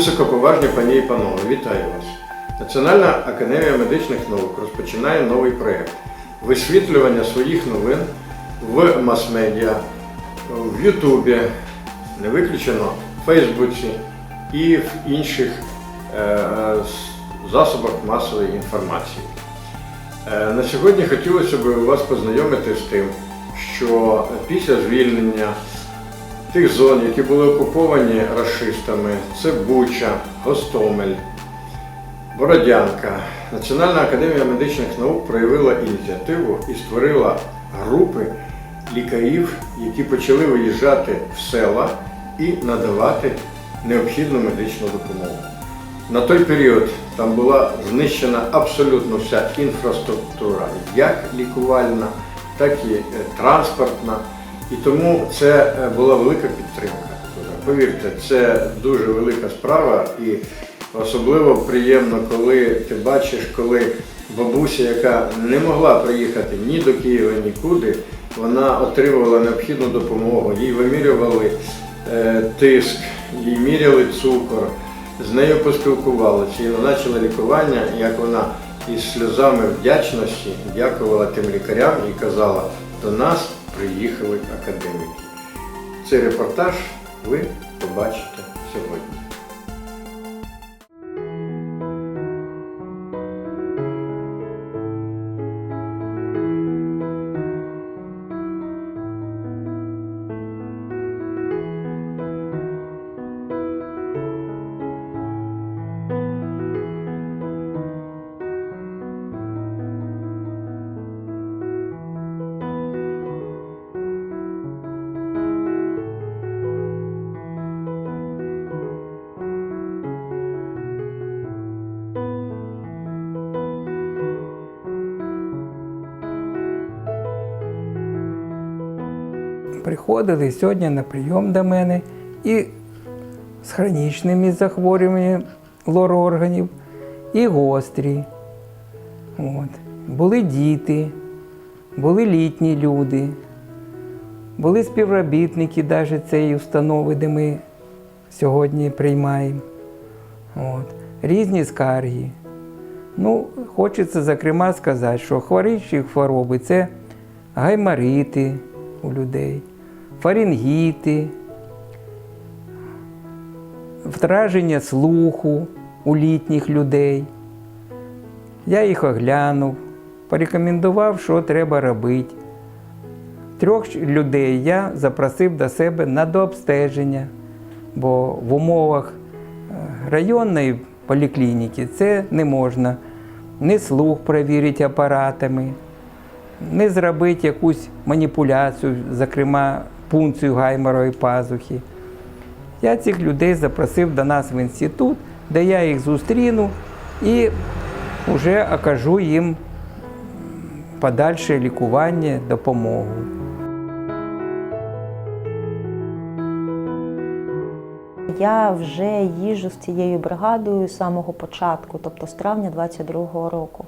Високоповажні пані і панове, вітаю вас! Національна академія медичних наук розпочинає новий проєкт висвітлювання своїх новин в мас-медіа, в Ютубі, не виключено в Фейсбуці і в інших е, засобах масової інформації. Е, На сьогодні хотілося б вас познайомити з тим, що після звільнення тих зон, які були окуповані рашистами, це Буча, Гостомель, Бородянка. Національна академія медичних наук проявила ініціативу і створила групи лікарів, які почали виїжджати в села і надавати необхідну медичну допомогу. На той період там була знищена абсолютно вся інфраструктура, як лікувальна, так і е, транспортна. І тому це е, була велика підтримка. Повірте, це дуже велика справа і особливо приємно, коли ти бачиш, коли бабуся, яка не могла приїхати ні до Києва, нікуди, вона отримувала необхідну допомогу. Їй вимірювали е, тиск, їй міряли цукор, з нею поспілкувалися і назначили лікування, як вона із сльозами вдячності дякувала тим лікарям і казала, до нас приїхали академіки. Цей репортаж ви побачите сьогодні. Приходили сьогодні на прийом до мене і з хронічними захворюваннями лор-органів, і гострі. От. Були діти, були літні люди, були співробітники навіть цієї установи, де ми сьогодні приймаємо. От. Різні скарги. Ну, хочеться, зокрема, сказати, що хворіші хвороби це гаймарити у людей, фарингіти, втраження слуху у літніх людей. Я їх оглянув, порекомендував, що треба робити. Трьох людей я запросив до себе на дообстеження, бо в умовах е, районної поліклініки це не можна. Не слух перевірити апаратами, не зробити якусь маніпуляцію, зокрема пункцію гайморової пазухи. Я цих людей запросив до нас в інститут, де я їх зустріну і вже окажу їм подальше лікування, допомогу. Я вже їжджу з цією бригадою з самого початку, тобто з травня 22-го року,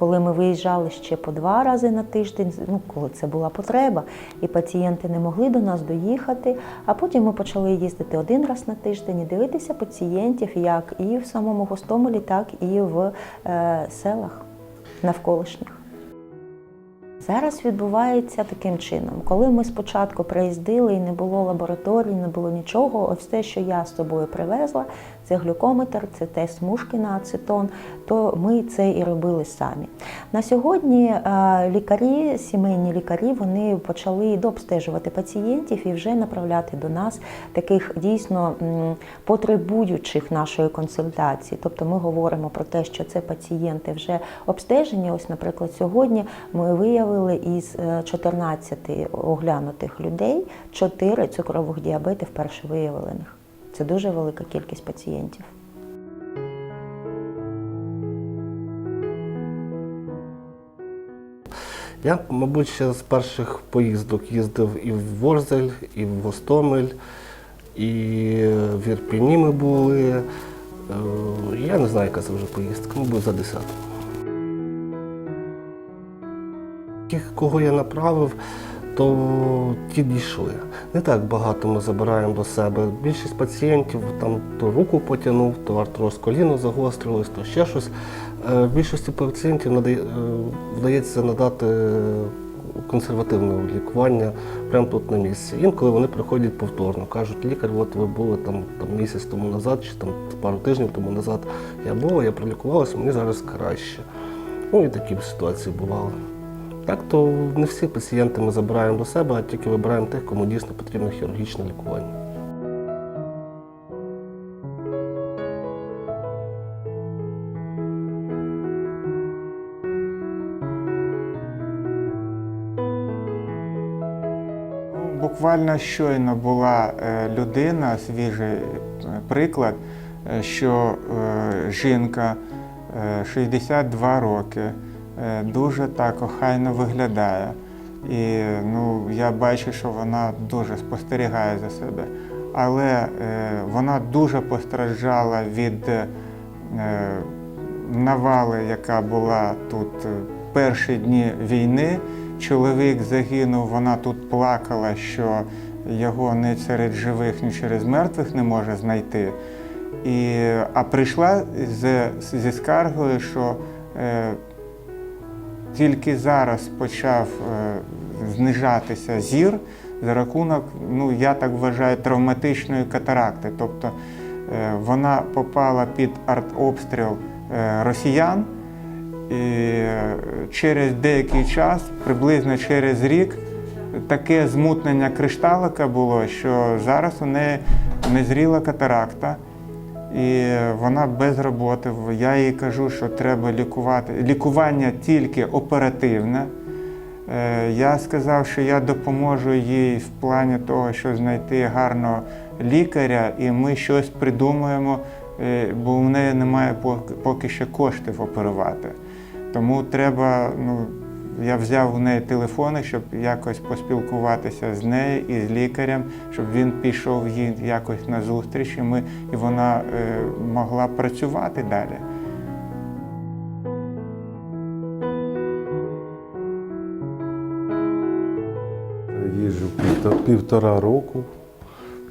коли ми виїжджали ще по два рази на тиждень, ну коли це була потреба, і пацієнти не могли до нас доїхати. А потім ми почали їздити один раз на тиждень і дивитися пацієнтів як і в самому Гостомелі, так і в е, селах навколишніх. Зараз відбувається таким чином. Коли ми спочатку приїздили і не було лабораторій, не було нічого, те, що я з собою привезла, це глюкометр, це тест смужки на ацетон, то ми це і робили самі. На сьогодні е, лікарі, сімейні лікарі, вони почали дообстежувати пацієнтів і вже направляти до нас таких дійсно потребуючих нашої консультації. Тобто ми говоримо про те, що це пацієнти вже обстежені. Ось, наприклад, сьогодні ми виявили із е, 14 оглянутих людей 4 цукрових діабети вперше виявлених. Це дуже велика кількість пацієнтів. Я, мабуть, ще з перших поїздок їздив і в Ворзель, і в Гостомель, і в Ірпіні ми були. Е, Я не знаю, яка це вже поїздка, мабуть, за десятку. Тих, кого я направив, то ті дійшли. Не так багато ми забираємо до себе. Більшість пацієнтів там то руку потягнув, то артроз коліно загострилось, то ще щось. Е, Більшості пацієнтів е, вдається надати консервативне лікування прямо тут на місці. Інколи вони приходять повторно, кажуть, лікар, от ви були там, там місяць тому назад, чи там пару тижнів тому назад. Я була, я пролікувалася, мені зараз краще. Ну і такі ситуації бували. Так то не всі пацієнти ми забираємо до себе, а тільки вибираємо тих, кому дійсно потрібно хірургічне лікування. Буквально щойно була е, людина, свіжий е, приклад, е, що жінка е, 62 роки дуже так охайно виглядає. І ну, я бачу, що вона дуже спостерігає за себе. Але е, вона дуже постраждала від е, навали, яка була тут е, перші дні війни. Чоловік загинув, вона тут плакала, що його не серед живих, ні через мертвих не може знайти. І, а прийшла з, зі скаргою, що е, тільки зараз почав е, знижатися зір за рахунок, ну я так вважаю, травматичної катаракти. Тобто е, вона попала під артобстріл е, росіян. І через деякий час, приблизно через рік, таке змутнення кришталика було, що зараз у неї незріла катаракта, і вона без роботи. Я їй кажу, що треба лікувати. Лікування тільки оперативне. Е, Я сказав, що я допоможу їй в плані того, що знайти гарного лікаря, і ми щось придумаємо, е, бо в неї немає поки- що коштів оперувати. Тому треба, ну, я взяв у неї телефони, щоб якось поспілкуватися з нею і з лікарем, щоб він пішов їй якось на зустріч, і, ми, і вона е, могла працювати далі. Їжджу півто- півтора року,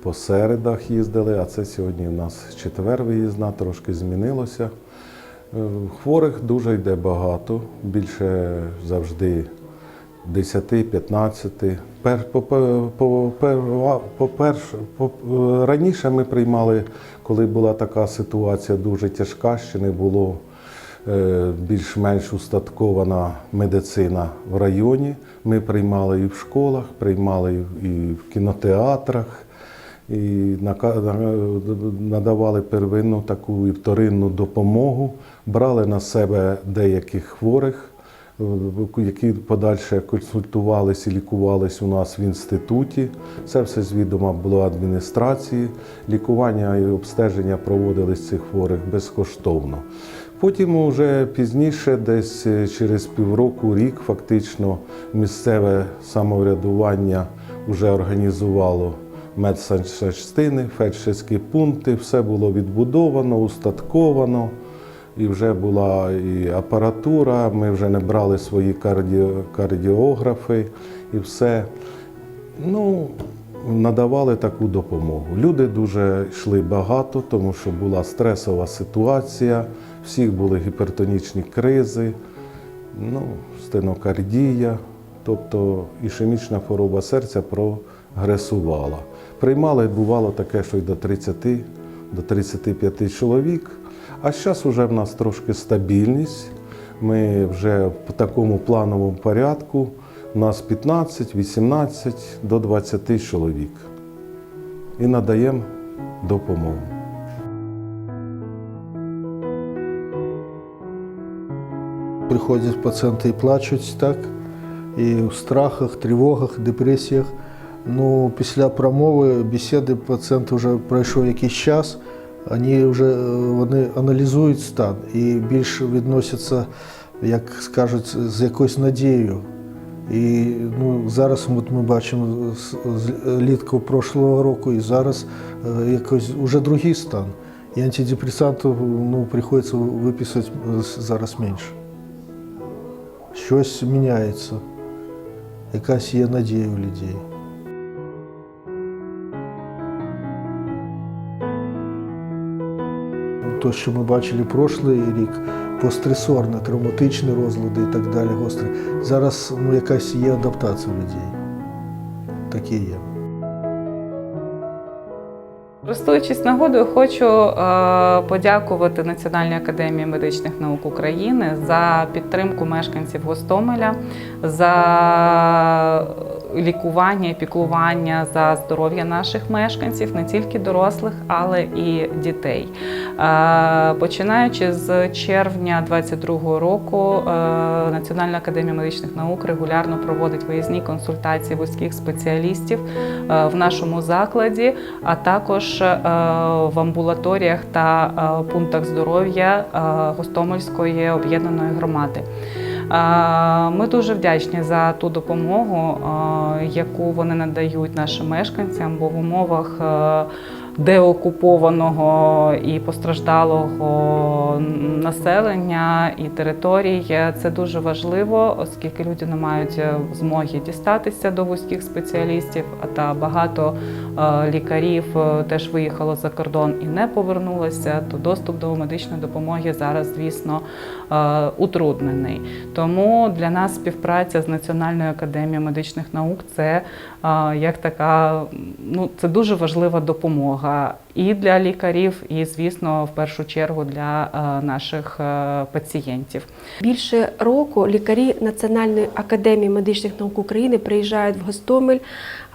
по середах їздили, а це сьогодні у нас четвер виїзна, трошки змінилося. Е, Хворих дуже йде багато, більше завжди 10-15. По, по, по, перва- по-перше, е, раніше ми приймали, коли була така ситуація дуже тяжка, ще не було е, більш-менш устаткована медицина в районі. Ми приймали і в школах, приймали і в кінотеатрах, і надавали первинну таку і вторинну допомогу, брали на себе деяких хворих, е, які подальше консультувалися і лікувалися у нас в інституті. Це все з відома було адміністрації. Лікування і обстеження проводились цих хворих безкоштовно. Потім вже пізніше, десь е, через півроку, рік, фактично, місцеве самоврядування вже організувало медсанчастини, фельдшерські пункти, все було відбудовано, устатковано. І вже була і апаратура, ми вже не брали свої кардіо, кардіографи і все. Ну, надавали таку допомогу. Люди дуже йшли багато, тому що була стресова ситуація, всіх були гіпертонічні кризи, ну, стенокардія, тобто ішемічна хвороба серця прогресувала. Приймали, бувало таке, що й до 30, до 35 чоловік. А зараз вже в нас трошки стабільність. Ми вже в такому плановому порядку. У нас 15, 18 до 20 чоловік. І надаємо допомогу. Приходять пацієнти і плачуть так, і в страхах, тривогах, депресіях. Ну, після промови, бесіди пацієнт вже пройшов якийсь час, вони вже е, вони аналізують стан і більше відносяться, як скажуть, з якоюсь надією. І ну, зараз от ми бачимо з, літку прошлого року, і зараз е, якось вже другий стан. І антидепресантів ну, приходиться виписати зараз менше щось міняється. якась є надія у людей. То, що ми бачили прошлий рік, постресорне, травматичні розлади і так далі, гострі. Зараз ну, якась є адаптація людей. Таке є. Користуючись нагодою, хочу е, подякувати Національній академії медичних наук України за підтримку мешканців Гостомеля, за лікування і піклування за здоров'я наших мешканців, не тільки дорослих, але і дітей. Е, починаючи з червня 2022 року, е, Національна академія медичних наук регулярно проводить виїзні консультації вузьких спеціалістів е, в нашому закладі, а також в амбулаторіях та пунктах здоров'я Гостомельської об'єднаної громади. Е, Ми дуже вдячні за ту допомогу, е, яку вони надають нашим мешканцям, бо в умовах е, деокупованого і постраждалого населення і територій це дуже важливо, оскільки люди не мають е, змоги дістатися до вузьких спеціалістів, та багато е, лікарів е, теж виїхало за кордон і не повернулося. То доступ до медичної допомоги зараз, звісно, е, утруднений. Тому для нас співпраця з Національною академією медичних наук це е, як така, ну це дуже важлива допомога і для лікарів, і звісно, в першу чергу для е, наших е, пацієнтів. Більше року лікарі Національної академії медичних наук України приїжджають в Гостомель.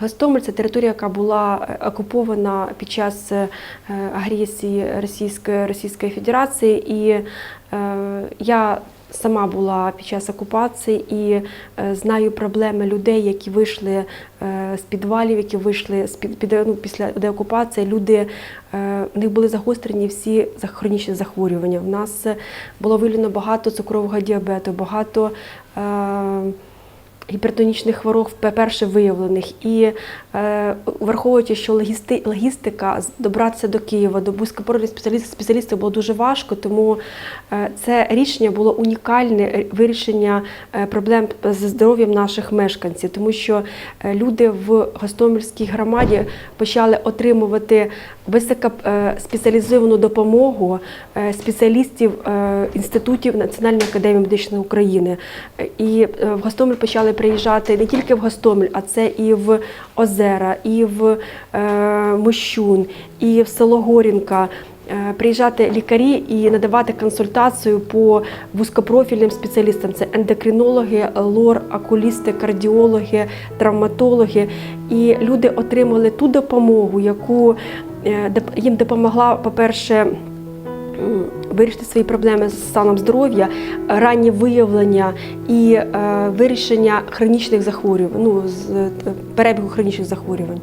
Гостомель це територія, яка була е, окупована під час агресії Російської, Російської Федерації. І я сама була під час окупації і е, знаю проблеми людей, які вийшли е, з підвалів, які вийшли з під, ну, після деокупації. Люди е, в них були загострені всі хронічні захворювання. В нас було виявлено багато цукрового діабету, багато. Гіпертонічних хвороб вперше виявлених, і е, враховуючи, що логісти, логістика добратися до Києва, до вузькопрофільних спеціалістів, спеціалістів було дуже важко, тому е, це рішення було унікальне е, вирішення е, проблем зі здоров'ям наших мешканців, тому що е, люди в Гостомельській громаді почали отримувати високоспеціалізовану допомогу спеціалістів інститутів Національної академії медичної України. І в Гостомель почали приїжджати не тільки в Гостомель, а це і в Озера, і в е, Мощун, і в село Горінка. Е, Приїжджати лікарі і надавати консультацію по вузькопрофільним спеціалістам: це ендокринологи, лор, окулісти, кардіологи, травматологи. І люди отримали ту допомогу, яку е, їм допомогла, по-перше, вирішити свої проблеми з станом здоров'я, раннє виявлення і е, вирішення хронічних захворювань, ну, з е, перебігу хронічних захворювань.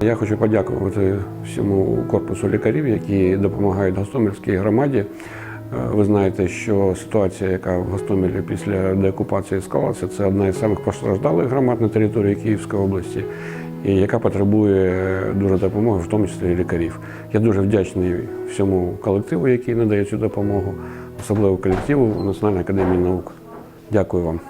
Я хочу подякувати всьому корпусу лікарів, які допомагають Гостомельській громаді. Е, Ви знаєте, що ситуація, яка в Гостомелі після деокупації склалася, це одна із самих постраждалих громад на території Київської області, і яка потребує дуже допомоги, в тому числі і лікарів. Я дуже вдячний всьому колективу, який надає цю допомогу, особливо колективу Національної академії наук. Дякую вам.